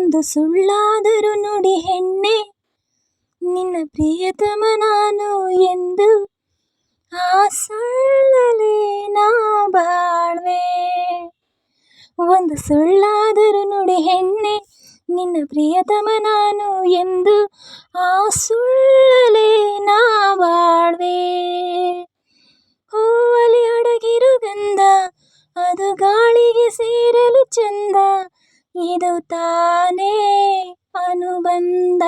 ಒಂದು ಸುಳ್ಳಾದರೂ ನುಡಿ ಹೆಣ್ಣೆ. ನಿನ್ನ ಪ್ರಿಯತಮ ನಾನು ಎಂದು ಆ ಸುಳ್ಳಲೇ ನಾ ಬಾಳ್ವೆ. ಒಂದು ಸುಳ್ಳಾದರೂ ನುಡಿ ಹೆಣ್ಣೆ, ನಿನ್ನ ಪ್ರಿಯತಮ ನಾನು ಎಂದು ಆ ಸುಳ್ಳಲೇ ನಾ ಬಾಳ್ವೆ. ಇದು ತಾನೇ ಅನುಬಂಧ,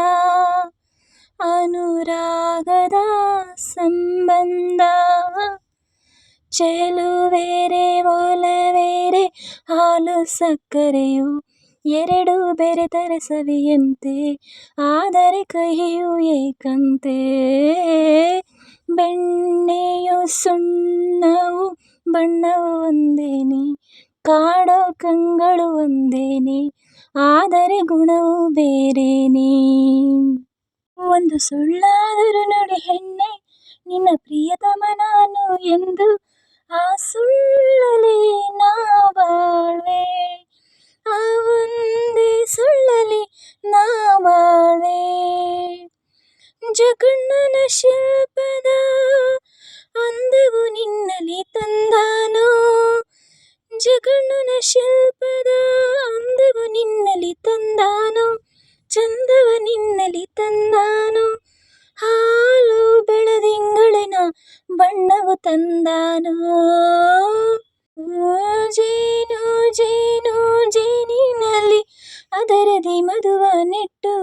ಅನುರಾಗದ ಸಂಬಂಧ. ಚೆಲುವೆರೆ ಒಲವೇರೆ ಹಾಲು ಸಕ್ಕರೆಯು ಎರಡು ಬೇರೆ ತರಸವಿಯಂತೆ, ಆದರೆ ಕಹಿಯು ಏಕಂತೆ. ಬೆಣ್ಣೆಯು ಸುಣ್ಣವು, ಬಣ್ಣವು ಒಂದೇನೆ ಕಾಡೋ ಕಂಗಳು ಒಂದೇನೆ, ಆದರೆ ಗುಣವು ಬೇರೇನೆ. ಒಂದು ಸುಳ್ಳಾದರೂ ನುಡಿ ಹೆಣ್ಣೆ, ನಿನ್ನ ಪ್ರಿಯತಮ ನಾನು ಎಂದು ಆ ಸುಳ್ಳಲಿ ನಾ ಬಾಳ್ವೆ ಆ ಒಂದೇ ಸುಳ್ಳಲಿ ನಾ ಬಾಳ್ವೆ ಜಗಣ್ಣನ ಶಿಲ್ಪದ ಅಂದವು ನಿನ್ನಲಿ ಚಂದವ ನಿನ್ನಲಿ ತಂದಾನು. ಹಾಲು ಬೆಳದಿಂಗಳಿನ ಬಣ್ಣವು ತಂದಾನೋ. ಜೇನು ಜೇನು, ಜೇನಿನಲ್ಲಿ ಅದರದಿ ಮಧುವ ನೆಟ್ಟು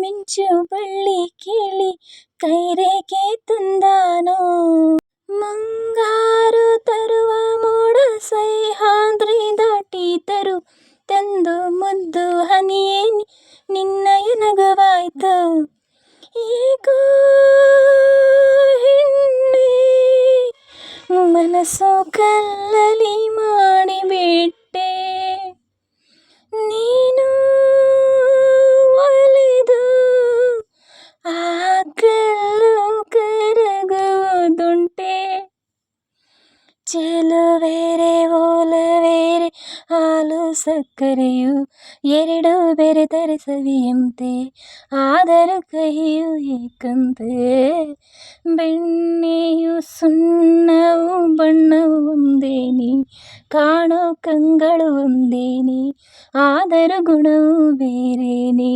ಮಿಂಚು ಬಳ್ಳಿ ಕೇಳಿ ಕೈರೇಕೆ ತಂದಾನೋ. ಮುಂಗಾರು ಮನಸ್ಸು ಕಲ್ಲಲಿ ಮಾಡಿಬಿಟ್ಟೆ ನೀನು ಒಲಿದು ಆ ಕಲ್ಲು ಕರಗುವುದುಂಟೆ ಚೆಲುವೇರೆ ಓಲವೇರೆ ಹಾಲು ಸಕ್ಕರೆಯು ಎರಡು ಬೆರೆತರೆ ಸವಿಯಂತೆ ಆದರೂ ಕಹಿಯು ಏಕಂತೆ ಬೆಣ್ಣೆಯು ಸುಣ್ಣವು ಬಣ್ಣವು ಒಂದೇನೆ ಕಾಣೋ ಕಂಗಳು ಒಂದೇನೆ ಆದರೂ ಗುಣವು ಬೇರೇನೆ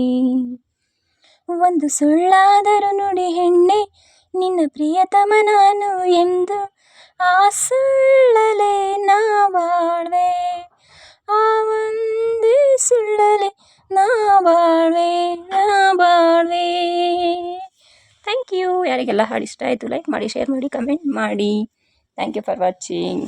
ಒಂದು ಸುಳ್ಳಾದರೂ ನುಡಿ ಹೆಣ್ಣೆ ನಿನ್ನ ಪ್ರಿಯತಮ ನಾನು ಎಂದು ಆ ಸುಳ್ಳಲೇ ನಾ ಬಾಳ್ವೆ ಥ್ಯಾಂಕ್ ಯು. ಯಾರಿಗೆಲ್ಲ ಹಾಡು ಇಷ್ಟ ಆಯಿತು ಲೈಕ್ ಮಾಡಿ ಶೇರ್ ಮಾಡಿ ಕಮೆಂಟ್ ಮಾಡಿ. Thank you for watching